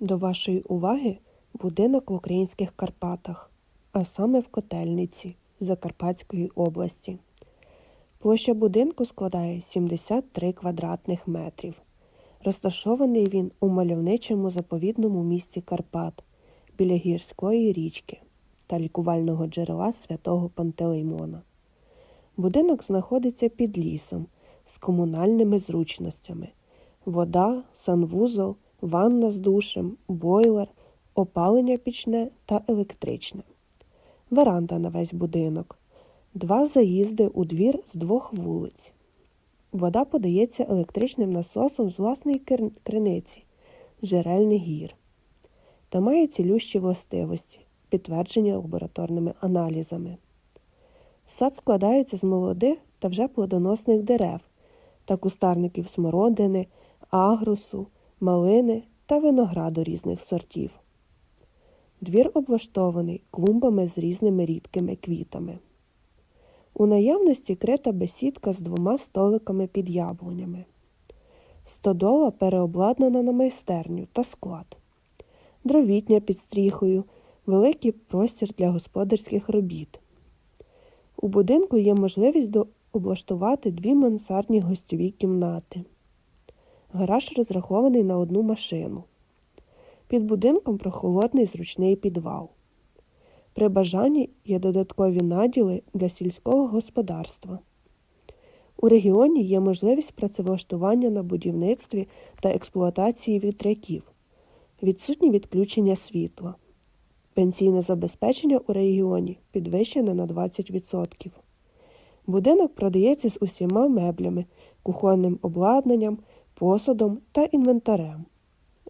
До вашої уваги будинок в українських Карпатах, а саме в Котельниці Закарпатської області. Площа будинку складає 73 квадратних метрів. Розташований він у мальовничому заповідному місті Карпат біля гірської річки та лікувального джерела святого Пантелеймона. Будинок знаходиться під лісом з комунальними зручностями: вода, санвузол, ванна з душем, бойлер, опалення пічне та електричне. Веранда на весь будинок, два заїзди у двір з двох вулиць. Вода подається електричним насосом з власної криниці джерельних гір та має цілющі властивості, підтверджені лабораторними аналізами. Сад складається з молодих та вже плодоносних дерев та кустарників смородини, агрусу, малини та винограду різних сортів. Двір облаштований клумбами з різними рідкими квітами. У наявності крита бесідка з двома столиками під яблунями. Стодола переобладнана на майстерню та склад. Дровітня під стріхою, великий простір для господарських робіт. У будинку є можливість облаштувати дві мансардні гостьові кімнати. Гараж розрахований на одну машину. Під будинком прохолодний зручний підвал. При бажанні є додаткові наділи для сільського господарства. У регіоні є можливість працевлаштування на будівництві та експлуатації вітряків, відсутні відключення світла. Пенсійне забезпечення у регіоні підвищене на 20%. Будинок продається з усіма меблями, кухонним обладнанням, посудом та інвентарем.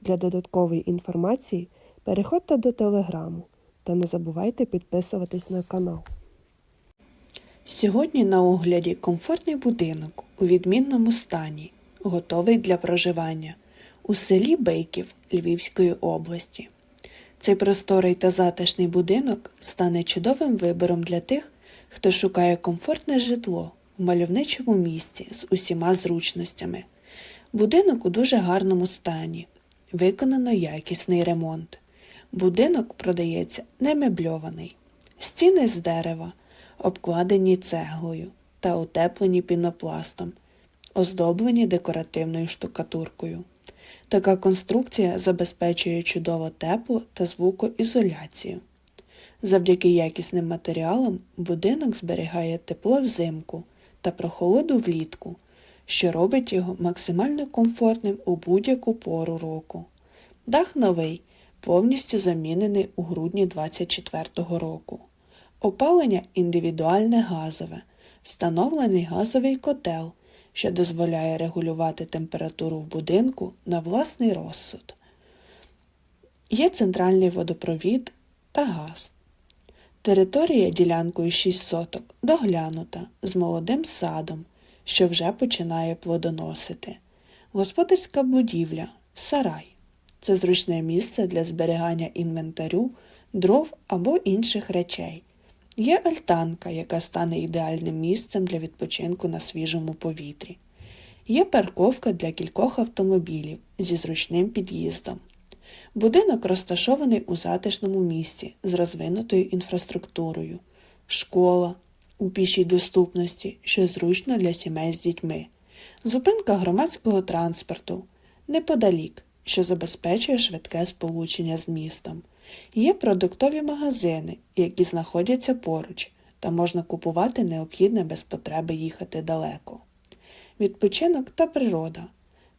Для додаткової інформації переходьте до телеграму та не забувайте підписуватись на канал. Сьогодні на огляді комфортний будинок у відмінному стані, готовий для проживання у селі Бейків Львівської області. Цей просторий та затишний будинок стане чудовим вибором для тих, хто шукає комфортне житло в мальовничому місці з усіма зручностями. Будинок у дуже гарному стані, виконано якісний ремонт. Будинок продається не мебльований, стіни з дерева, обкладені цеглою та утеплені пінопластом, оздоблені декоративною штукатуркою. Така конструкція забезпечує чудово тепло та звукоізоляцію. Завдяки якісним матеріалам будинок зберігає тепло взимку та прохолоду влітку, що робить його максимально комфортним у будь-яку пору року. Дах новий, повністю замінений у грудні 2024 року. Опалення індивідуальне газове, встановлений газовий котел, що дозволяє регулювати температуру в будинку на власний розсуд. Є центральний водопровід та газ. Територія ділянкою 6 соток доглянута з молодим садом, що вже починає плодоносити. Господарська будівля сарай. Це зручне місце для зберігання інвентарю, дров або інших речей. Є альтанка, яка стане ідеальним місцем для відпочинку на свіжому повітрі. Є парковка для кількох автомобілів зі зручним під'їздом. Будинок розташований у затишному місці з розвинутою інфраструктурою, школа у пішій доступності, що зручно для сімей з дітьми, зупинка громадського транспорту неподалік, що забезпечує швидке сполучення з містом. Є продуктові магазини, які знаходяться поруч, та можна купувати необхідне без потреби їхати далеко. Відпочинок та природа.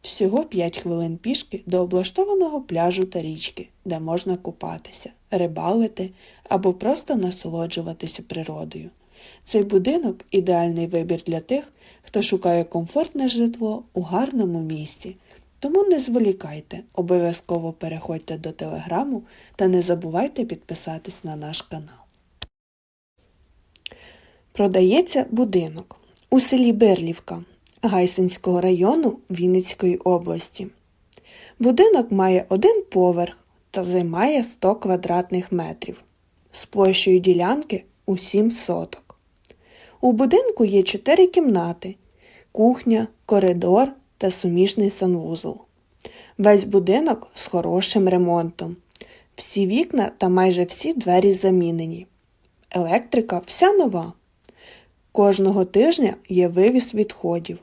Всього 5 хвилин пішки до облаштованого пляжу та річки, де можна купатися, рибалити або просто насолоджуватися природою. Цей будинок ідеальний вибір для тих, хто шукає комфортне житло у гарному місці. Тому не зволікайте, обов'язково переходьте до телеграму та не забувайте підписатись на наш канал. Продається будинок у селі Берлівка Гайсинського району Вінницької області. Будинок має один поверх та займає 100 квадратних метрів з площею ділянки у 7 соток. У будинку є 4 кімнати, кухня, коридор та суміжний санвузол. Весь будинок з хорошим ремонтом. Всі вікна та майже всі двері замінені. Електрика вся нова. Кожного тижня є вивіз відходів.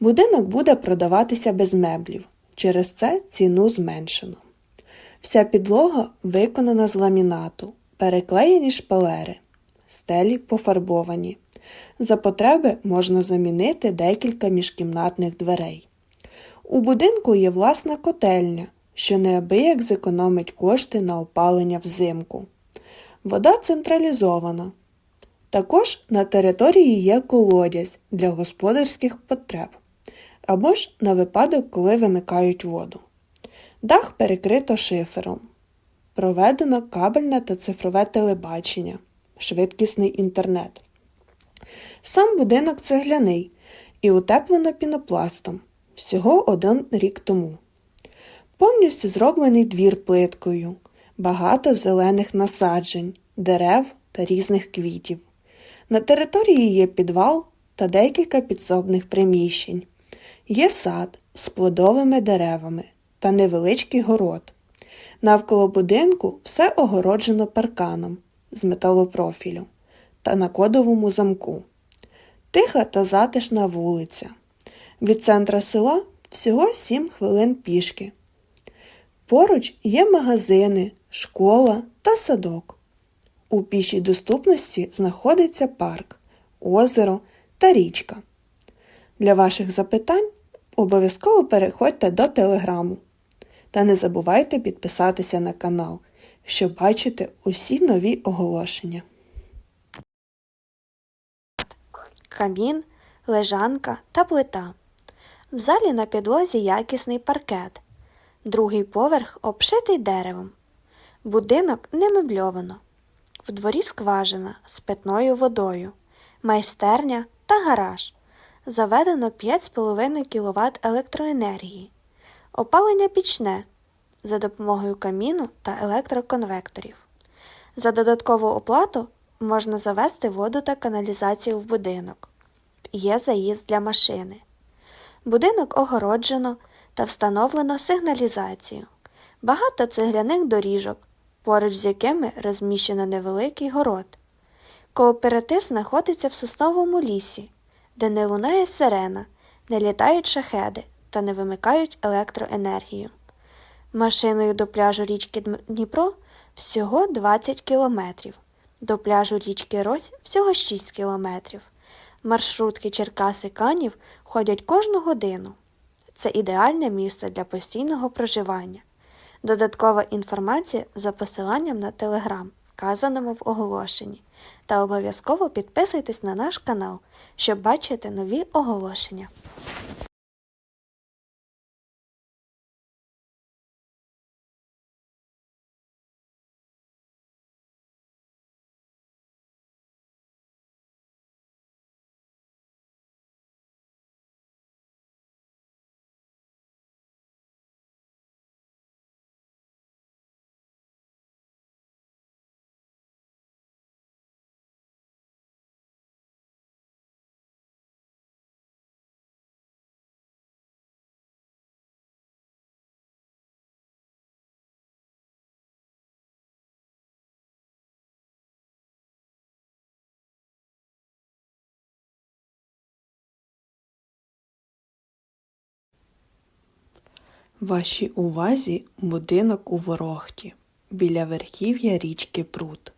Будинок буде продаватися без меблів. Через це ціну зменшено. Вся підлога виконана з ламінату, переклеєні шпалери, стелі пофарбовані. За потреби можна замінити декілька міжкімнатних дверей. У будинку є власна котельня, що неабияк зекономить кошти на опалення взимку. Вода централізована. Також на території є колодязь для господарських потреб або ж на випадок, коли вимикають воду. Дах перекрито шифером. Проведено кабельне та цифрове телебачення, швидкісний інтернет. Сам будинок цегляний і утеплено пінопластом всього один рік тому. Повністю зроблений двір плиткою, багато зелених насаджень, дерев та різних квітів. На території є підвал та декілька підсобних приміщень. Є сад з плодовими деревами та невеличкий город. Навколо будинку все огороджено парканом з металопрофілю та на кодовому замку. Тиха та затишна вулиця. Від центра села всього 7 хвилин пішки. Поруч є магазини, школа та садок. У пішій доступності знаходиться парк, озеро та річка. Для ваших запитань обов'язково переходьте до телеграму. Та не забувайте підписатися на канал, щоб бачити усі нові оголошення. камін, лежанка та плита. В залі на підлозі якісний паркет. Другий поверх обшитий деревом. Будинок не мебльовано. В дворі скважина з питною водою, майстерня та гараж. Заведено 5,5 кВт електроенергії. Опалення пічне за допомогою каміну та електроконвекторів. За додаткову оплату можна завести воду та каналізацію в будинок. Є заїзд для машини. Будинок огороджено та встановлено сигналізацію. Багато цегляних доріжок, поруч з якими розміщено невеликий город. Кооператив знаходиться в сосновому лісі, де не лунає сирена, не літають шахеди та не вимикають електроенергію. Машиною до пляжу річки Дніпро всього 20 кілометрів, до пляжу річки Рось всього 6 кілометрів. Маршрутки Черкаси Канів ходять кожну годину. Це ідеальне місце для постійного проживання. Додаткова інформація за посиланням на телеграм, вказаному в оголошенні. Та обов'язково підписуйтесь на наш канал, щоб бачити нові оголошення. Вашій увазі будинок у Ворохті біля верхів'я річки Прут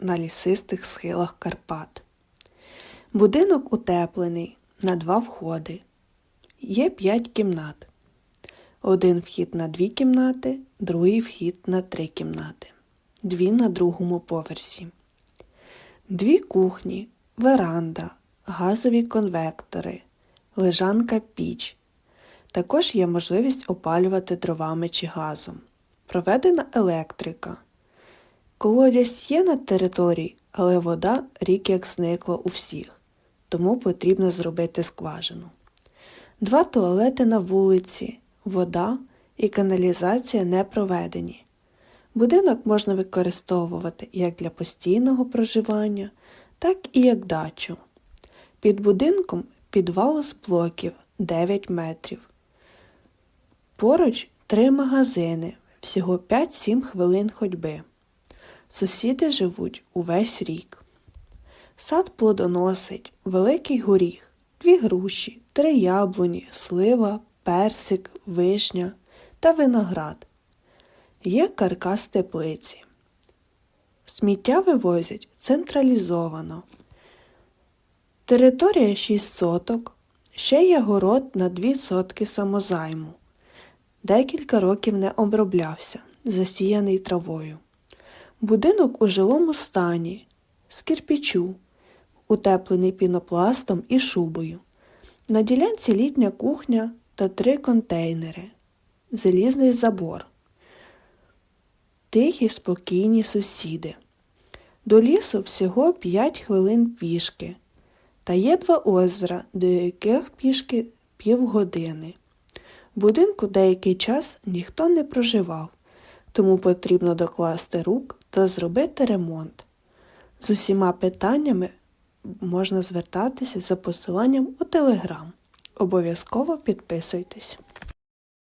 на лісистих схилах Карпат. Будинок утеплений на два входи. Є п'ять кімнат. Один вхід на дві кімнати, другий вхід на три кімнати. Дві на другому поверсі. Дві кухні, веранда, газові конвектори, лежанка піч. Також є можливість опалювати дровами чи газом. Проведена електрика. Колодязь є на території, але вода рік як зникла у всіх, тому потрібно зробити скважину. Два туалети на вулиці, вода і каналізація не проведені. Будинок можна використовувати як для постійного проживання, так і як дачу. Під будинком підвал з блоків 9 метрів. Поруч три магазини, всього 5-7 хвилин ходьби. Сусіди живуть увесь рік. Сад плодоносить, великий горіх, дві груші, три яблуні, слива, персик, вишня та виноград. Є каркас теплиці. Сміття вивозять централізовано. Територія 6 соток, ще є город на 2 сотки самозайму. Декілька років не оброблявся, засіяний травою. Будинок у жилому стані, з кирпічу, утеплений пінопластом і шубою. На ділянці літня кухня та три контейнери, залізний забор. Тихі, спокійні сусіди. До лісу всього 5 хвилин пішки, та є два озера, до яких пішки півгодини. Будинку деякий час ніхто не проживав, тому потрібно докласти рук та зробити ремонт. З усіма питаннями можна звертатися за посиланням у Телеграм. Обов'язково підписуйтесь.